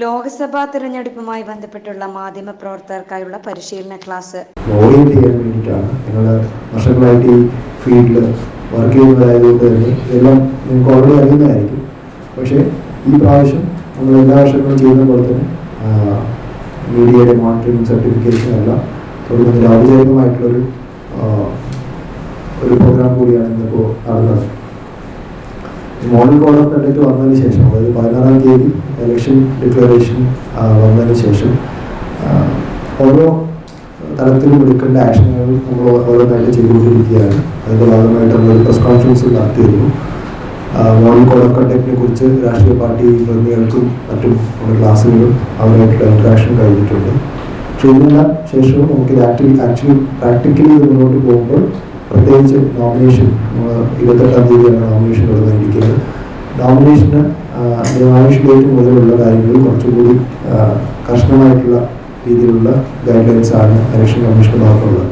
ലോക്സഭാ തിരഞ്ഞെടുപ്പുമായി ബന്ധപ്പെട്ടുള്ള മാധ്യമ പ്രവർത്തകർക്കായുള്ള പരിശീലന ക്ലാസ്. ഓറിയന്റ് ചെയ്യാൻ വേണ്ടിയിട്ടാണ് നിങ്ങൾ വർഷങ്ങളായിട്ട് ഈ ഫീൽഡിൽ വർക്ക് ചെയ്യുന്നതായതുകൊണ്ട് തന്നെ ഇതെല്ലാം നിങ്ങൾക്ക് ഓൾറെഡി അറിയുന്നതായിരിക്കും. പക്ഷേ ഈ പ്രാവശ്യം നമ്മൾ എല്ലാ വർഷങ്ങളും ചെയ്യുന്ന പോലെ തന്നെ മീഡിയയുടെ മോണിറ്ററിംഗ് സർട്ടിഫിക്കേഷൻ എല്ലാം തുടങ്ങുന്നതിന് ഔപചാരികമായിട്ടുള്ളൊരു ഒരു പ്രോഗ്രാം കൂടിയാണ് ഇന്നിപ്പോൾ നടന്നത്. മോഡൽ കോൾ ഓഫ് കണ്ടക്ട് വന്നതിന് ശേഷം അതായത് പതിനാറാം തീയതി ഇലക്ഷൻ ഡിക്ലറേഷൻ വന്നതിന് ശേഷം ഓരോ തലത്തിലും എടുക്കേണ്ട ആക്ഷനുകൾ നമ്മൾ ഓരോന്നായിട്ട് ചെയ്തുകൊണ്ടിരിക്കുകയാണ്. അതിന്റെ ഭാഗമായിട്ട് നമ്മളൊരു പ്രസ് കോൺഫറൻസ് നടത്തിയിരുന്നു മോർണിംഗ് കോഡ് ഓഫ് കണ്ടക്റ്റിനെ കുറിച്ച് രാഷ്ട്രീയ പാർട്ടി പ്രതിനിധികൾക്കും മറ്റും നമ്മുടെ ക്ലാസ്സുകളും അവരുമായിട്ടുള്ള ഇൻട്രാക്ഷൻ കഴിഞ്ഞിട്ടുണ്ട്. പക്ഷേ ഇതിനെല്ലാം ശേഷവും നമുക്ക് ആക്ച്വലി പ്രാക്ടിക്കലി മുന്നോട്ട് പോകുമ്പോൾ പ്രത്യേകിച്ച് നോമിനേഷൻ ഇരുപത്തെട്ടാം തീയതിയാണ് നോമിനേഷൻ തുടങ്ങിയിരിക്കുന്നത് നോമിനേഷന് നോമിനേഷൻ ഡേറ്റ് മുതലുള്ള കാര്യങ്ങൾ കുറച്ചുകൂടി കർശനമായിട്ടുള്ള രീതിയിലുള്ള ഗൈഡ് ആണ് ഇലക്ഷൻ കമ്മീഷൻ ഭാഗത്തുള്ളത്.